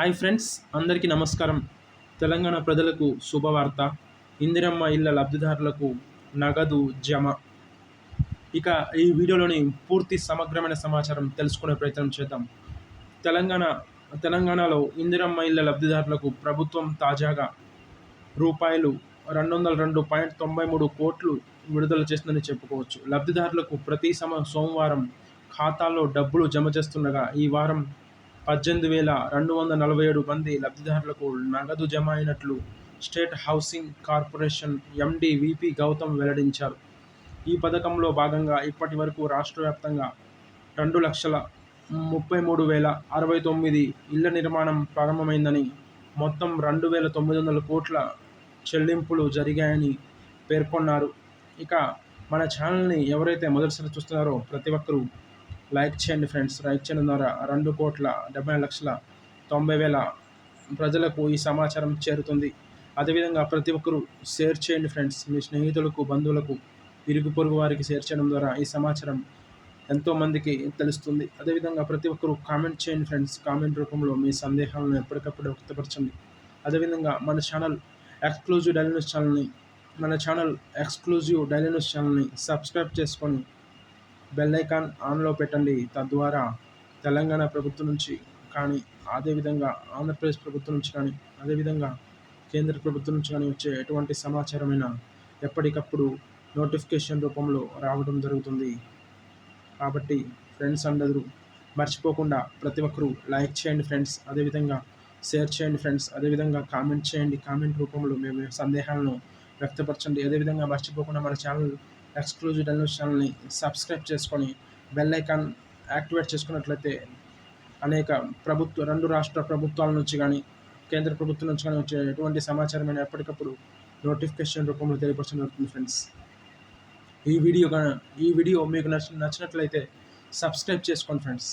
Hi friends అందరికీ నమస్కారం. తెలంగాణ ప్రజలకు శుభవార్త. ఇందిరమ్మ ఇళ్ళ లబ్ధిదారులకు నగదు జమ. ఇక ఈ వీడియోలోని పూర్తి సమగ్రమైన సమాచారం తెలుసుకునే ప్రయత్నం చేద్దాం. తెలంగాణ తెలంగాణలో ఇందిరమ్మ ఇళ్ళ లబ్ధిదారులకు ప్రభుత్వం తాజాగా రూపాయలు రెండు వందల రెండు పాయింట్ తొంభై మూడు కోట్లు విడుదల చేసిందని చెప్పుకోవచ్చు. లబ్ధిదారులకు ప్రతి సమ సోమవారం ఖాతాలో డబ్బులు జమ చేస్తుండగా ఈ వారం పద్దెనిమిది వేల రెండు వందల నలభై ఏడు మంది లబ్ధిదారులకు నగదు జమ అయినట్లు state housing corporation MD VP Gautam వెల్లడించారు. ఈ పథకంలో భాగంగా ఇప్పటి వరకు రాష్ట్ర వ్యాప్తంగా రెండు లక్షల ముప్పై మూడు వేల అరవై తొమ్మిది ఇళ్ళ నిర్మాణం ప్రారంభమైందని మొత్తం రెండు వేల తొమ్మిది వందల కోట్ల చెల్లింపులు జరిగాయని పేర్కొన్నారు. ఇక మన ఛానల్ని ఎవరైతే మొదటిసారి చూస్తున్నారో ప్రతి ఒక్కరూ లైక్ చేయండి ఫ్రెండ్స్. లైక్ చేయడం ద్వారా రెండు కోట్ల డెబ్బై లక్షల తొంభై వేల ప్రజలకు ఈ సమాచారం చేరుతుంది. అదేవిధంగా ప్రతి ఒక్కరూ షేర్ చేయండి ఫ్రెండ్స్. మీ స్నేహితులకు బంధువులకు ఇరుగు పొరుగు వారికి షేర్ చేయడం ద్వారా ఈ సమాచారం ఎంతోమందికి తెలుస్తుంది. అదేవిధంగా ప్రతి ఒక్కరూ కామెంట్ చేయండి ఫ్రెండ్స్. కామెంట్ రూపంలో మీ సందేహాలను ఎప్పటికప్పుడు వ్యక్తపరచండి. అదేవిధంగా మన ఛానల్ ఎక్స్క్లూజివ్ డైలీ న్యూస్ ఛానల్ని మన ఛానల్ ఎక్స్క్లూజివ్ డైలీ న్యూస్ ఛానల్ని సబ్స్క్రైబ్ చేసుకొని బెల్ ఐకాన్ ఆన్లో పెట్టండి. తద్వారా తెలంగాణ ప్రభుత్వం నుంచి కానీ అదేవిధంగా ఆంధ్రప్రదేశ్ ప్రభుత్వం నుంచి కానీ అదేవిధంగా కేంద్ర ప్రభుత్వం నుంచి కానీ వచ్చే ఎటువంటి సమాచారమైన ఎప్పటికప్పుడు నోటిఫికేషన్ రూపంలో రావడం జరుగుతుంది. కాబట్టి ఫ్రెండ్స్ అందరూ మర్చిపోకుండా ప్రతి ఒక్కరూ లైక్ చేయండి ఫ్రెండ్స్. అదేవిధంగా షేర్ చేయండి ఫ్రెండ్స్. అదేవిధంగా కామెంట్ చేయండి. కామెంట్ రూపంలో మేము సందేహాలను వ్యక్తపరచండి. అదేవిధంగా మర్చిపోకుండా మన ఛానల్ ఎక్స్క్లూజివ్ డెలివరీ ఛానల్ని సబ్స్క్రైబ్ చేసుకొని బెల్ ఐకాన్ యాక్టివేట్ చేసుకున్నట్లయితే అనేక ప్రభుత్వ రెండు రాష్ట్ర ప్రభుత్వాల నుంచి కానీ కేంద్ర ప్రభుత్వం నుంచి కానీ వచ్చే ఎటువంటి సమాచారమైన ఎప్పటికప్పుడు నోటిఫికేషన్ రూపంలో తెలియపరచడం జరుగుతుంది ఫ్రెండ్స్ ఈ వీడియో ఈ వీడియో మీకు నచ్చి నచ్చినట్లయితే సబ్స్క్రైబ్ చేసుకోండి ఫ్రెండ్స్